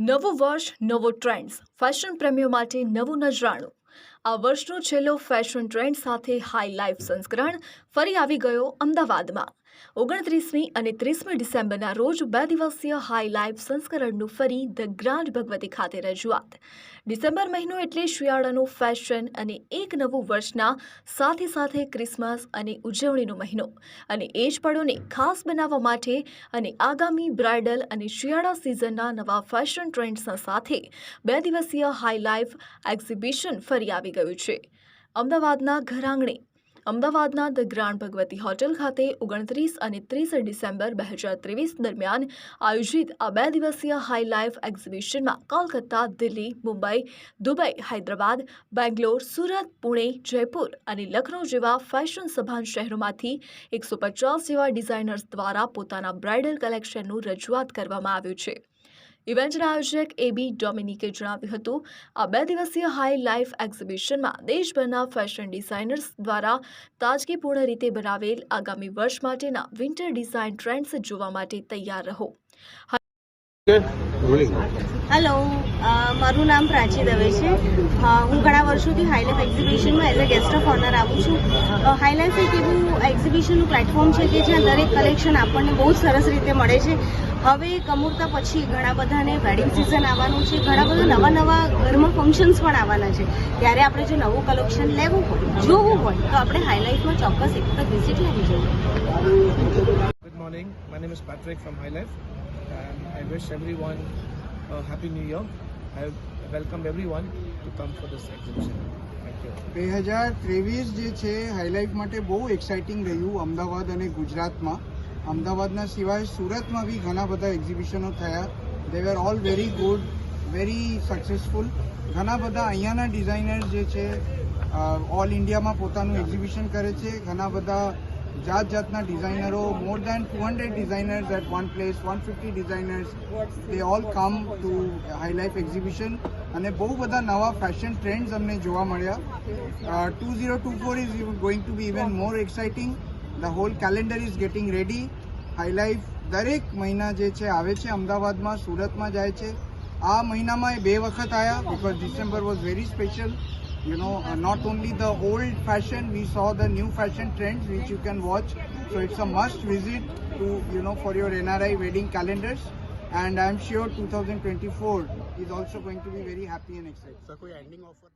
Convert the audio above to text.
નવું વર્ષ, નવો ટ્રેન્ડ્સ ફેશન પ્રેમીઓ માટે નવું નજરાણું. આ વર્ષનો છેલ્લો ફેશન ટ્રેન્ડ સાથે હાઈ લાઈફ સંસ્કરણ ફરી આવી ગયો અમદાવાદમાં. ઓગણત્રીસમી અને ત્રીસમી ડિસેમ્બરના રોજ બે દિવસીય હાઈ લાઈફ સંસ્કરણનું ફરી ધ ગ્રાન્ડ ભગવતી ખાતે રજૂઆત. ડિસેમ્બર મહિનો એટલે શિયાળાનું ફેશન અને એક નવું વર્ષના સાથે સાથે ક્રિસમસ અને ઉજવણીનો મહિનો. અને એ જ પળોને ખાસ બનાવવા માટે અને આગામી બ્રાઇડલ અને શિયાળા સિઝનના નવા ફેશન ટ્રેન્ડ્સના સાથે બે દિવસીય હાઈ લાઈફ એક્ઝિબિશન ફરી આવી ગયું છે. અમદાવાદના ઘરાંગણે અમદાવાદના ધ ગ્રાન્ડ ભગવતી હોટેલ ખાતે ઓગણત્રીસ અને ત્રીસ ડિસેમ્બર બે હજાર ત્રેવીસ દરમિયાન આયોજિત આ બે દિવસીય હાઈ લાઈફ એક્ઝિબિશનમાં કોલકાતા, દિલ્હી, મુંબઈ, દુબઈ, હૈદરાબાદ, બેંગ્લોર, સુરત, પુણે, જયપુર અને લખનૌ જેવા ફેશન સભાન શહેરોમાંથી એકસો પચાસ જેવા ડિઝાઇનર્સ દ્વારા પોતાના બ્રાઇડલ કલેક્શનનું રજૂઆત કરવામાં આવ્યું છે. ઇવેન્ટના આયોજક એબી ડોમિનિકે જણાવ્યું હતું, આ બે દિવસીય હાઈ લાઈફ એક્ઝિબિશનમાં દેશભરના ફેશન ડિઝાઇનર્સ દ્વારા તાજગીપૂર્ણ રીતે બનાવેલ આગામી વર્ષ માટેના વિન્ટર ડિઝાઇન ટ્રેન્ડ્સ જોવા માટે તૈયાર રહો. હેલો મારું નામ પ્રાચી દવે છે. હું ઘણા વર્ષોથી Hi Life એક્ઝિબિશનમાં as a guest of honour આવું છું. હાઈલાઈફ એક એવું એક્ઝિબિશનનું પ્લેટફોર્મ છે કે જ્યાં દરેક કલેક્શન આપણને બહુ જ સરસ રીતે મળે છે. હવે કમૂરતા પછી ઘણા બધાને વેડિંગ સિઝન આવવાનું છે. ઘણા બધા નવા નવા ઘરમાં ફંક્શન્સ પણ આવવાના છે. ત્યારે આપણે જો નવું કલેક્શન લેવું હોય જોવું હોય તો આપણે હાઈલાઈફમાં ચોક્કસ એક વખત વિઝિટ લેવી જોઈએ. Good morning my name is Patrick from Life, and I wish everyone a happy new year. I welcome everyone to come for this exhibition. બે હજાર ત્રેવીસ જે છે હાઈલાઇફ માટે બહુ એક્સાઇટિંગ રહ્યું અમદાવાદ અને ગુજરાતમાં. અમદાવાદના સિવાય સુરતમાં બી ઘણા બધા એક્ઝિબિશનો થયા. They were all very good very successful ઘણા બધા અહીંયાના ડિઝાઇનર્સ જે છે ઓલ ઇન્ડિયામાં પોતાનું એક્ઝિબિશન કરે છે. ઘણા બધા જાત જાતના ડિઝાઇનરો more than two hundred designers at one place one fifty designers they all come to Hi Life exhibition અને બહુ બધા નવા ફેશન ટ્રેન્ડ્સ અમને જોવા મળ્યા. Two zero two four is going to be even more exciting the whole calendar is getting ready Hi Life દરેક મહિના જે છે, આવે છે, અમદાવાદમાં, સુરતમાં જાય છે. આ મહિનામાં એ બે વખત આવ્યા because December was very special you know uh, not only the old fashion we saw the new fashion trends which you can watch. So it's a must visit to you know for your nri wedding calendars. And i'm sure 2024 is also going to be very happy and exciting. So ending offer?